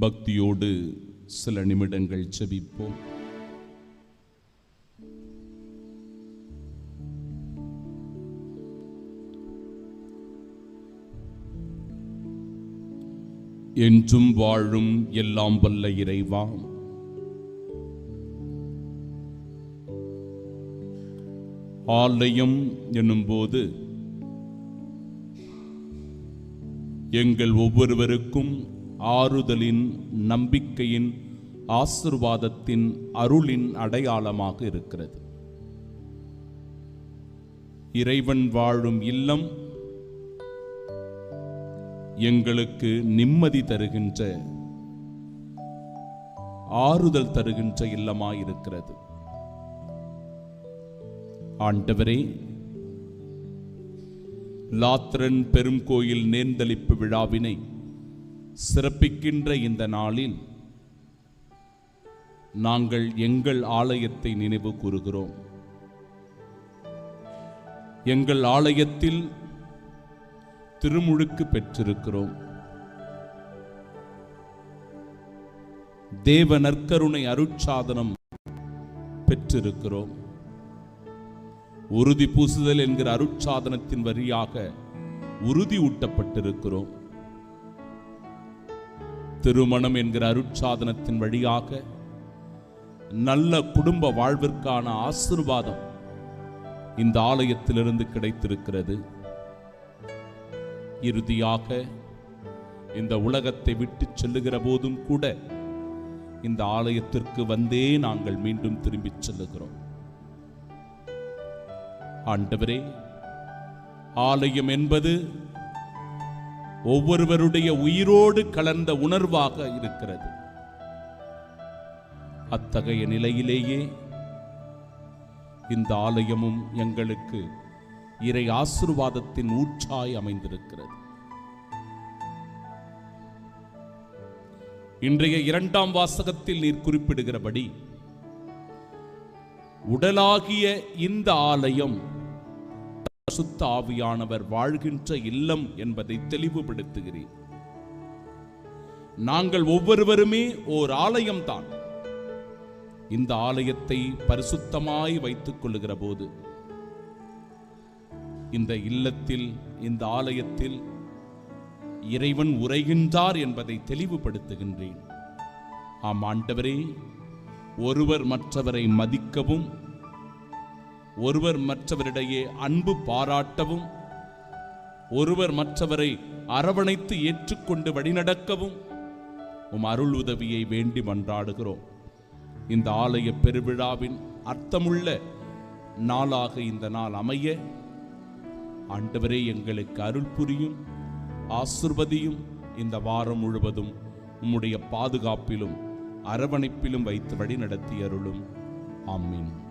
பக்தியோடு சில நிமிடங்கள் செபிப்போம் என்றும் வாழும் எல்லாம் வல்ல இறைவா. ஆலயம் என்னும்போது எங்கள் ஒவ்வொருவருக்கும் ஆறுதலின் நம்பிக்கையின் ஆசிர்வாதத்தின் அருளின் அடையாளமாக இருக்கிறது. இறைவன் வாழும் இல்லம் எங்களுக்கு நிம்மதி தருகின்ற ஆறுதல் தருகின்ற இல்லமாயிருக்கிறது. ஆண்டவரே லாத்திரன் பெரும் கோயில் நேர்ந்தளிப்பு விழாவினை சிறப்பிக்கின்ற இந்த நாளில் நாங்கள் எங்கள் ஆலயத்தை நினைவு கூறுகிறோம். எங்கள் ஆலயத்தில் திருமுழுக்கு பெற்றிருக்கிறோம். தேவ நற்கருணை அருட்சாதனம் பெற்றிருக்கிறோம். உறுதி பூசுதல் என்கிற அருட்சாதனத்தின் வழியாக உறுதி ஊட்டப்பட்டிருக்கிறோம். திருமணம் என்கிற அருட்சாதனத்தின் வழியாக நல்ல குடும்ப வாழ்விற்கான ஆசிர்வாதம் இந்த ஆலயத்திலிருந்து கிடைத்திருக்கிறது. இறுதியாக இந்த உலகத்தை விட்டு செல்லுகிற போதும் கூட இந்த ஆலயத்திற்கு வந்தே நாங்கள் மீண்டும் திரும்பிச் செல்லுகிறோம். ஆண்டவரே ஆலயம் என்பது ஒவ்வொருவருடைய உயிரோடு கலந்த உணர்வாக இருக்கிறது. அத்தகைய நிலையிலேயே இந்த ஆலயமும் எங்களுக்கு இறை ஆசிர்வாதத்தின் ஊற்றாய் அமைந்திருக்கிறது. இன்றைய இரண்டாம் வாசகத்தில் நீர் குறிப்பிடுகிறபடி உடலாகிய இந்த ஆலயம் சுத்த ஆவியானவர் வாழ்கின்ற இல்லம் என்பதை தெளிவுபடுத்துகிறேன். நாங்கள் ஒவ்வொருவருமே ஓர் ஆலயம்தான். இந்த ஆலயத்தை பரிசுத்தமாய் வைத்துக் கொள்ளுகிற போது இந்த இல்லத்தில் இந்த ஆலயத்தில் இறைவன் உரைகின்றார் என்பதை தெளிவுபடுத்துகின்றேன். ஆம் ஆண்டவரே ஒருவர் மற்றவரை மதிக்கவும் ஒருவர் மற்றவரிடையே அன்பு பாராட்டவும் ஒருவர் மற்றவரை அரவணைத்து ஏற்றுக்கொண்டு வழிநடக்கவும் உம் அருள் உதவியை வேண்டி மன்றாடுகிறோம். இந்த ஆலய பெருவிழாவின் அர்த்தமுள்ள நாளாக இந்த நாள் அமைய ஆண்டவரே எங்களுக்கு அருள் புரியும் ஆசிர்வதியும் இந்த வாரம் முழுவதும் உம்முடைய பாதுகாப்பிலும் அரவணைப்பிலும் வைத்து வழி நடத்தி அருளும். ஆமீன்.